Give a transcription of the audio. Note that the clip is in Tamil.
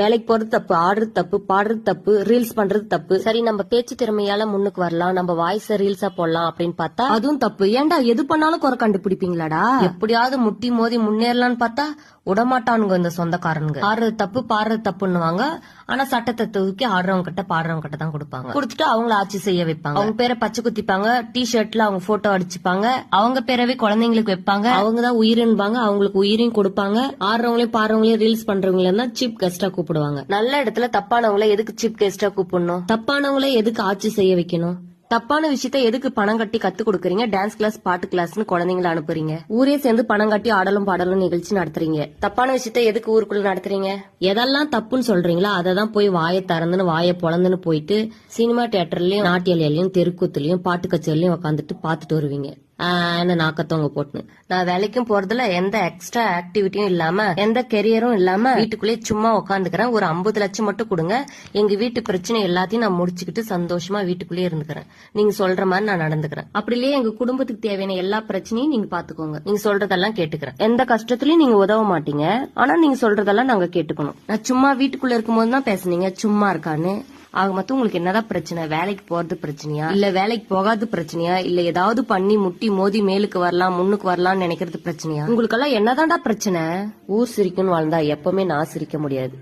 வேலைக்கு போறது தப்பு ஆடுறது தப்பு பாடுறது தப்பு ரீல்ஸ் பண்றது தப்பு. சரி நம்ம பேச்சு திறமையால முன்னுக்கு வரலாம் நம்ம வாய்ஸ் ரீல்ஸா போடலாம் அப்படின்னு பார்த்தா அதுவும் தப்பு. ஏன்டா எது பண்ணாலும் குறை கண்டுபிடிப்பீங்களாடா? எப்படியாவது முட்டி மோதி முன்னேறலாம்னு பார்த்தா விடமாட்டானுங்க இந்த சொந்தக்காரனுங்க. ஆடுறது தப்பு பாடுறது தப்புன்னுவாங்க. ஆனா சட்டத்தை தூக்கி ஆடுறவங்க கிட்ட பாடுறவங்க கிட்ட தான் கொடுப்பாங்க. கொடுத்துட்டு அவங்கள ஆட்சி செய்ய வைப்பாங்க. அவங்க பேரை பச்சை குத்திப்பாங்க டி ஷர்ட்ல அவங்க போட்டோ அடிச்சுப்பாங்க. அவங்க பேரவே குழந்தைங்களுக்கு வைப்பாங்க. அவங்க தான் உயிரின்பாங்க அவங்களுக்கு உயிரையும் கொடுப்பாங்க. ஆடுறவங்களையும் பாடுறவங்களையும் ரீல்ஸ் பண்றவங்களையும் தான் சீப் கெஸ்டா கூப்பிடுவாங்க. நல்ல இடத்துல தப்பானவங்கள எதுக்கு சீப் கெஸ்டா கூப்பிடணும்? தப்பானவங்கள எதுக்கு ஆட்சி செய்ய வைக்கணும்? தப்பான விஷயத்த எதுக்கு பணம் கட்டி கத்து கொடுக்கறீங்க? டான்ஸ் கிளாஸ் பாட்டு கிளாஸ்னு குழந்தைங்களை அனுப்புறீங்க. ஊரே சேர்ந்து பணம் கட்டி ஆடலும் பாடலும் நிகழ்ச்சி நடத்துறீங்க. தப்பான விஷயத்த எதுக்கு ஊருக்குள்ள நடத்துறீங்க? எதெல்லாம் தப்புன்னு சொல்றீங்களோ அதை தான் போய் வாயை திறந்துன்னு வாயை பொழந்துன்னு போயிட்டு சினிமா தியேட்டர்லயும் நாட்டியலையும் தெருக்கூத்துலயும் பாட்டு கச்சேரிலயும் உட்காந்துட்டு பாத்துட்டு வருவீங்க. ஆன்னு நாக்கத்தவங்க போட்டுன்னு நான் வேலைக்கும் போறதுல எந்த எக்ஸ்ட்ரா ஆக்டிவிட்டியும் இல்லாம எந்த கெரியரும் இல்லாம வீட்டுக்குள்ளேயே சும்மா உட்காந்துக்கிறேன் ஒரு ஐம்பது லட்சம் மட்டும் கொடுங்க. எங்க வீட்டு பிரச்சனை எல்லாத்தையும் நான் முடிச்சுக்கிட்டு சந்தோஷமா வீட்டுக்குள்ளேயே இருந்துக்கிறேன். நீங்க சொல்ற மாதிரி நான் நடந்துக்கிறேன். அப்படிலேயே எங்க குடும்பத்துக்கு தேவையான எல்லா பிரச்சனையும் நீங்க பாத்துக்கோங்க. நீங்க சொல்றதெல்லாம் கேட்டுக்கிறேன். எந்த கஷ்டத்துலயும் நீங்க உதவ மாட்டீங்க. ஆனா நீங்க சொல்றதெல்லாம் நாங்க கேட்டுக்கணும். நான் சும்மா வீட்டுக்குள்ள இருக்கும்போது தான் பேசுனீங்க. சும்மா இருக்கான்னு. ஆக மொத்தம் உங்களுக்கு என்னதான் பிரச்சனை? வேலைக்கு போறது பிரச்சனையா? இல்ல வேலைக்கு போகாத பிரச்சனையா? இல்ல ஏதாவது பண்ணி முட்டி மோதி மேலுக்கு வரலாம் முன்னுக்கு வரலாம்னு நினைக்கிறது பிரச்சனையா? உங்களுக்கெல்லாம் என்னதான்டா பிரச்சனை? ஊர் சிரிக்கும்னு வாழ்ந்தா எப்பவுமே நான் சிரிக்க முடியாது.